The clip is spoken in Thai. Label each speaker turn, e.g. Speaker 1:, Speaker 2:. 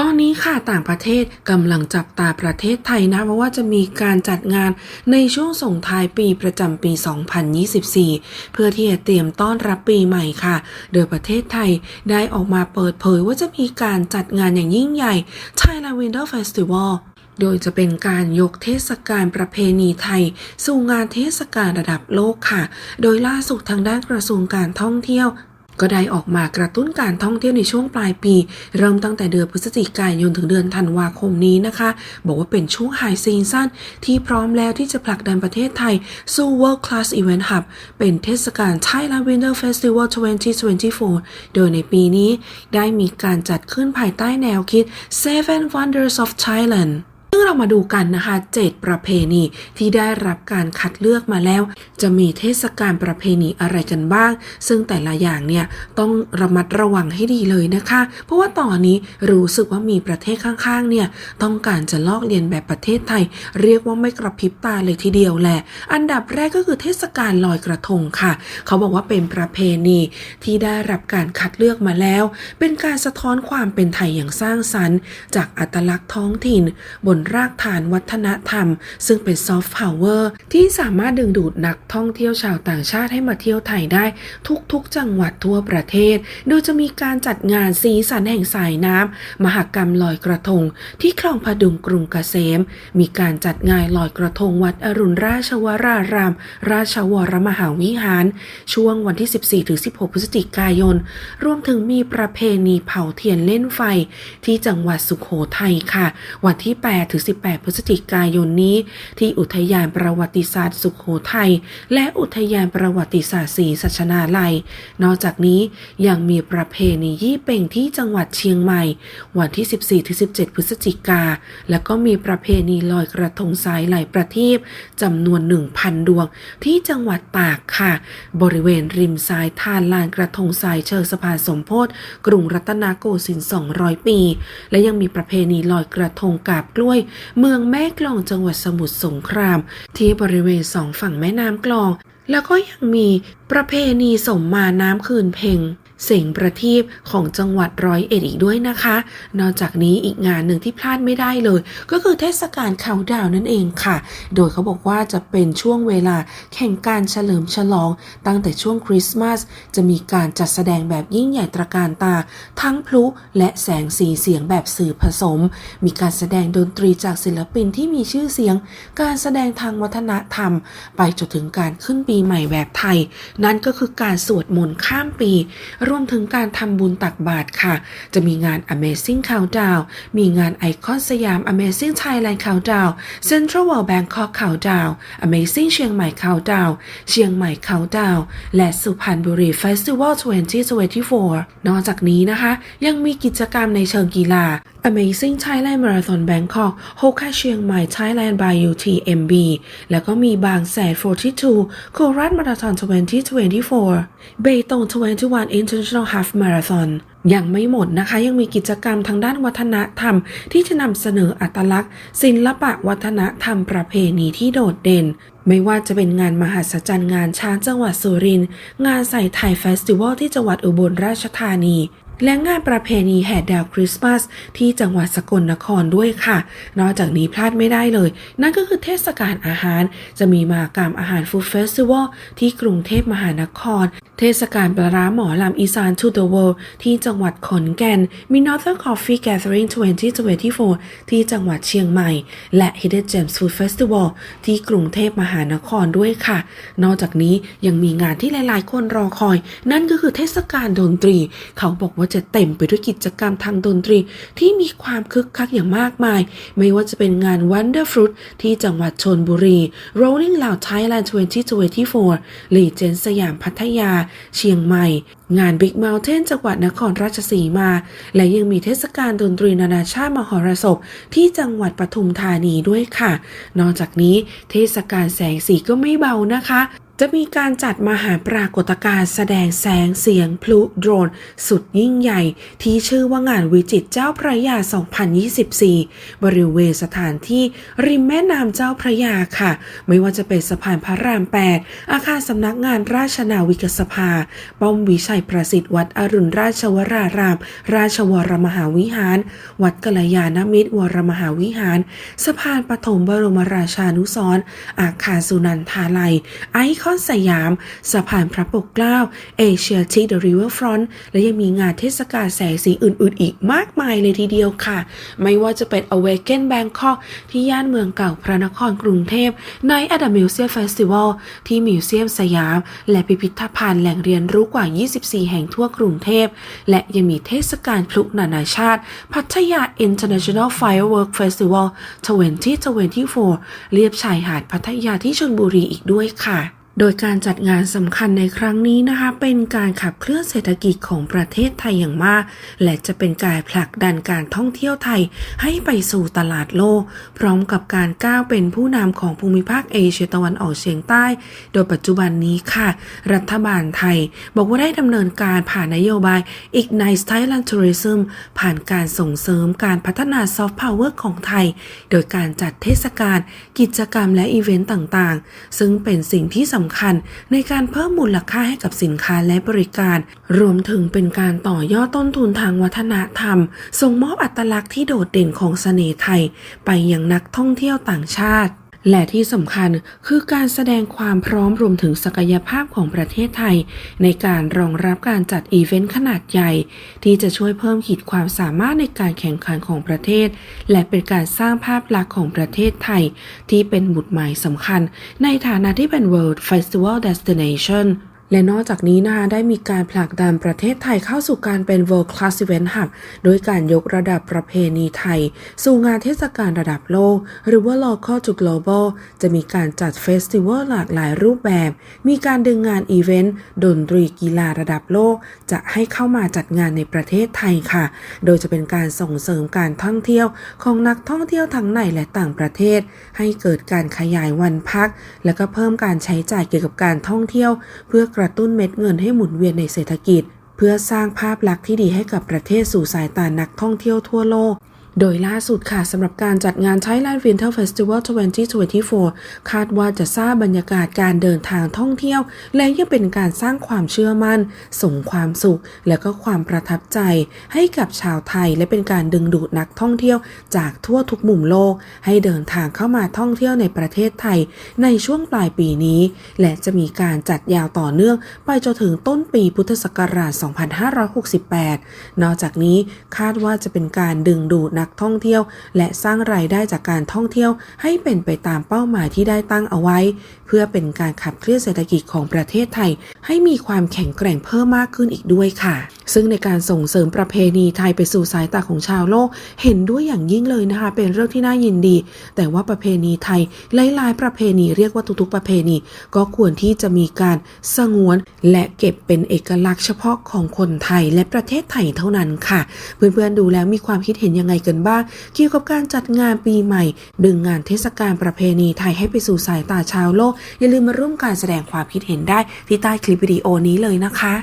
Speaker 1: ตอนนี้ค่ะต่างประเทศกำลังจับตาประเทศไทยนะเพราะว่าจะมีการจัดงานในช่วงส่งท้ายปีประจำปี 2024 เพื่อที่จะเตรียมต้อนรับปีใหม่ค่ะ โดยประเทศไทยได้ออกมาเปิดเผยว่าจะมีการจัดงานอย่างยิ่งใหญ่ Thailand Winter Festival โดยจะเป็นการยกเทศกาลประเพณีไทย สู่งานเทศกาลระดับโลกค่ะ โดยล่าสุดทางด้านกระทรวงการท่องเที่ยว ก็ได้ออกมากระตุ้นการท่องเที่ยวในช่วงปลายปี เริ่มตั้งแต่เดือนพฤศจิกายนถึงเดือนธันวาคมนี้นะคะ บอกว่าเป็นช่วงไฮซีซั่นที่พร้อมแล้วที่จะผลักดันประเทศไทย สู่ World Class Event Hub เป็นเทศกาล Thailand Winter Festival 2024 โดยในปีนี้ได้มีการจัดขึ้นภายใต้แนวคิด Seven Wonders of Thailand มาดูกันนะคะ 7 ประเพณีที่ได้รับการคัดเลือกมาแล้ว จะมีเทศกาลประเพณีอะไรกันบ้าง ซึ่งแต่ละอย่างเนี่ยต้องระมัดระวังให้ดีเลยนะคะ เพราะว่าตอนนี้รู้สึกว่ามีประเทศข้างๆเนี่ยต้องการจะลอกเลียนแบบประเทศไทย เรียกว่าไม่กระพริบตาเลยทีเดียวแหละ อันดับแรกก็คือเทศกาลลอยกระทงค่ะ เขาบอกว่าเป็นประเพณีที่ได้รับการคัดเลือกมาแล้ว เป็นการสะท้อนความเป็นไทยอย่างสร้างสรรค์ จากอัตลักษณ์ท้องถิ่น บนรากฐานวัฒนธรรม ซึ่งเป็นซอฟต์พาวเวอร์ที่สามารถดึงดูดนักท่องเที่ยวชาวต่างชาติให้มาเที่ยวไทยได้ทุกๆ จังหวัดทั่วประเทศ โดยจะมีการจัดงานสีสันแห่งสายน้ำมหกรรมลอยกระทง ที่คลองพดุงกรุงเกษม มีการจัดงานลอยกระทงวัดอรุณราชวราราม ราชวรมหาวิหาร ช่วงวันที่ 14-16 พฤศจิกายน รวมถึงมีประเพณีเผาเทียนเล่นไฟ ที่จังหวัดสุขโขทัยค่ะ วันที่8-18พฤศจิกายนนี้ ที่อุทยานประวัติศาสตร์สุขโขทัยและอุทยานประวัติศาสตร์ศรีสัชนาลัย นอกจากนี้ยังมีประเพณียี่เป่งที่จังหวัดเชียงใหม่ วันที่ 14-17 พฤศจิกา แล้วก็มีประเพณีลอยกระทงสายไหลประทีปจำนวน 1,000 ดวง ที่จังหวัดตากค่ะ บริเวณริมสายทานลานกระทงสายเชิงสะพานสมโพธิกรุงรัตนโกสินทร์200 ปี และยังมีประเพณีลอยกระทงกาบกล้วยเมืองแม่กลองจังหวัดสมุทรสงคราม ที่บริเวณสองฝั่งแม่น้ำกลอง แล้วก็ยังมีประเพณีสมมาน้ำคืนเพ็ง เสียงประทีปของจังหวัดร้อยเอ็ดอีกด้วยนะคะ นอกจากนี้อีกงานหนึ่งที่พลาดไม่ได้เลย ก็คือเทศกาลเขาดาวนั่นเองค่ะ โดยเขาบอกว่าจะเป็นช่วงเวลาแข่งการเฉลิมฉลอง ตั้งแต่ช่วงคริสต์มาสจะมีการจัดแสดงแบบยิ่งใหญ่ตระการตา ทั้งพลุและแสงสีเสียงแบบสื่อผสม มีการแสดงดนตรีจากศิลปินที่มีชื่อเสียง การแสดงทางวัฒนธรรม ไปจนถึงการขึ้นปีใหม่แบบไทย นั่นก็คือการสวดมนต์ข้ามปีรวมถึงการทำบุญตักบาตรค่ะ จะมีงาน Amazing Countdown มีงานไอคอนสยาม Amazing Thailand Countdown Central World Bangkok Countdown Amazing เชียงใหม่ Countdown เชียงใหม่ Countdown และสุพรรณบุรี Festival 2024 นอกจากนี้นะคะ ยังมีกิจกรรมในเชิงกีฬา Amazing Thailand Marathon Bangkok โฮคาเชียงใหม่ Thailand by UTMB แล้วก็มีบางแสน42 โคราชมาราธอน2024 เบตง21 International Half Marathon ยังไม่หมดนะคะ ยังมีกิจกรรมทางด้านวัฒนธรรม ที่จะนำเสนออัตลักษณ์ ศิลปะวัฒนธรรมประเพณีที่โดดเด่น ไม่ว่าจะเป็นงานมหัศจรรย์งานช้างจังหวัดสุรินทร์งานใส่ไทยเฟสติวัลที่จังหวัดอุบลราชธานี และงานประเพณีแห่ดาวคริสต์มาสที่จังหวัดสกลนครด้วยค่ะ นอกจากนี้พลาดไม่ได้เลย นั่นก็คือเทศกาลอาหาร จะมีมากรรมอาหารฟู้ดเฟสติวัลที่กรุงเทพมหานคร เทศกาลปลาร้าหมอลำอีสาน to the world ที่จังหวัดขอนแก่น มี Northern Coffee Gathering 2024 ที่จังหวัดเชียงใหม่ และ Hidden Gems Food Festival ที่กรุงเทพมหานครด้วยค่ะ นอกจากนี้ยังมีงานที่หลาย ๆ คนรอคอย นั่นก็คือเทศกาลดนตรี เขาบอกว่าจะเต็มไปด้วยกิจกรรมทางดนตรี ที่มีความคึกคักอย่างมากมาย ไม่ว่าจะเป็นงาน Wonder Fruit ที่จังหวัดชนบุรี Rolling Loud Thailand 2024 Legend สยามพัทยาเชียงใหม่ งาน Big Mountain จังหวัดนครราชสีมา และยังมีเทศกาลดนตรีนานาชาติมหรสพที่จังหวัดปทุมธานีด้วยค่ะ นอกจากนี้เทศกาลแสงสีก็ไม่เบานะคะ จะมีการจัดมหาปรากฏการณ์แสดงแสงเสียงพลุโดรน สุดยิ่งใหญ่ ที่ชื่อว่างานวิจิตเจ้าพระยา 2024 บริเวณสถานที่ริมแม่น้ำเจ้าพระยาค่ะ ไม่ว่าจะเป็นสะพานพระราม 8 อาคารสำนักงานราชนาวิกสภา ป้อมวิชัยประสิทธิ์วัดอรุณราชวราราม ราชวรมหาวิหาร วัดกัลยาณมิตรวรมหาวิหาร สะพานปฐมบรมราชานุสรอาคารสุนันทาลัยไอคอนสยาม สะพานพระปกเกล้าเอเชียทีเดอะริเวอร์ฟรอนต์และยังมีงานเทศกาลแสงสีอื่นๆ อีกมากมายเลยทีเดียวค่ะ ไม่ว่าจะเป็น Awaken Bangkok ที่ย่านเมืองเก่าพระนครกรุงเทพใน a d a Museum Festival ที่มิวเซียมสยาม และพิพิธภัณฑ์แหล่งเรียนรู้กว่า 24 แห่งทั่วกรุงเทพ และยังมีเทศกาลพลุนานาชาติ พัทยา International Firework Festival 2024เรียบชายหาดพัทยาที่ชลบุรีอีกด้วยค่ะ โดยการจัดงานสำคัญในครั้งนี้นะคะเป็นการขับเคลื่อนเศรษฐกิจของประเทศไทยอย่างมาก และจะเป็นการผลักดันการท่องเที่ยวไทยให้ไปสู่ตลาดโลก พร้อมกับการก้าวเป็นผู้นำของภูมิภาคเอเชียตะวันออกเฉียงใต้ โดยปัจจุบันนี้ค่ะ รัฐบาลไทย บอกว่าได้ดำเนินการผ่านนโยบาย Ignite Thailand Tourism ผ่านการส่งเสริมการพัฒนาซอฟต์พาวเวอร์ของไทย โดยการจัดเทศกาลกิจกรรมและอีเวนต์ต่างๆ ซึ่งเป็นสิ่งที่สำคัญในการเพิ่มมูลค่าให้กับสินค้าและบริการ รวมถึงเป็นการต่อยอดต้นทุนทางวัฒนธรรม ส่งมอบอัตลักษณ์ที่โดดเด่นของเสน่ห์ไทย ไปยังนักท่องเที่ยวต่างชาติ และที่สำคัญคือการแสดงความพร้อมรวมถึงศักยภาพของประเทศไทย ในการรองรับการจัดอีเวนต์ขนาดใหญ่ ที่จะช่วยเพิ่มขีดความสามารถในการแข่งขันของประเทศ และเป็นการสร้างภาพลักษณ์ของประเทศไทย ที่เป็นหมุดหมายสำคัญ ในฐานะที่เป็น World Festival Destination และนอกจากนี้นะคะได้มีการผลักดันประเทศไทยเข้าสู่การเป็น World Class Event Hub โดยการยกระดับประเพณีไทย สู่งานเทศกาลระดับโลก หรือว่า Local to Global จะมีการจัดเฟสติวัลหลากหลายรูปแบบ มีการดึงงานอีเวนต์ดนตรีกีฬาระดับโลก จะให้เข้ามาจัดงานในประเทศไทยค่ะ โดยจะเป็นการส่งเสริมการท่องเที่ยวของนักท่องเที่ยวทั้งในและต่างประเทศ ให้เกิดการขยายวันพัก และก็เพิ่มการใช้จ่ายเกี่ยวกับการท่องเที่ยว เพื่อกระตุ้นเม็ดเงินให้หมุนเวียนในเศรษฐกิจ เพื่อสร้างภาพลักษณ์ที่ดีให้กับประเทศสู่สายตานักท่องเที่ยวทั่วโลก โดยล่าสุดค่ะสำหรับการจัดงาน Thailand Winter Festival 2024 คาดว่าจะสร้างบรรยากาศการเดินทางท่องเที่ยว และยังเป็นการสร้างความเชื่อมั่น ส่งความสุข และก็ความประทับใจ ให้กับชาวไทยและเป็นการดึงดูดนักท่องเที่ยวจากทั่วทุกมุมโลก ให้เดินทางเข้ามาท่องเที่ยวในประเทศไทย ในช่วงปลายปีนี้ และจะมีการจัดยาวต่อเนื่อง ไปจนถึงต้นปีพุทธศักราช 2568 นอกจากนี้คาดว่าจะเป็นการดึงดูดนักนักท่องเที่ยว และสร้างรายได้จากการท่องเที่ยว ให้เป็นไปตามเป้าหมายที่ได้ตั้งเอาไว้ เพื่อเป็นการขับเคลื่อนเศรษฐกิจของประเทศไทย ให้มีความแข็งแกร่งเพิ่มมากขึ้นอีกด้วยค่ะ ซึ่งในการส่งเสริมประเพณีไทยไปสู่สายตาของชาวโลก เห็นด้วยอย่างยิ่งเลยนะคะ เป็นเรื่องที่น่ายินดี แต่ว่าประเพณีไทยหลายๆ ประเพณีเรียกว่าทุกๆประเพณี ก็ควรที่จะมีการสงวน และเก็บเป็นเอกลักษณ์เฉพาะของคนไทยและประเทศไทยเท่านั้นค่ะ เพื่อนๆดูแล้วมีความคิดเห็นยังไงกันบ้าง เกี่ยวกับการจัดงานปีใหม่ ดึงงานเทศกาลประเพณีไทยให้ไปสู่สายตาชาวโลก อย่าลืมมาร่วมการแสดงความคิดเห็นได้ที่ใต้คลิปวิดีโอนี้เลยนะคะ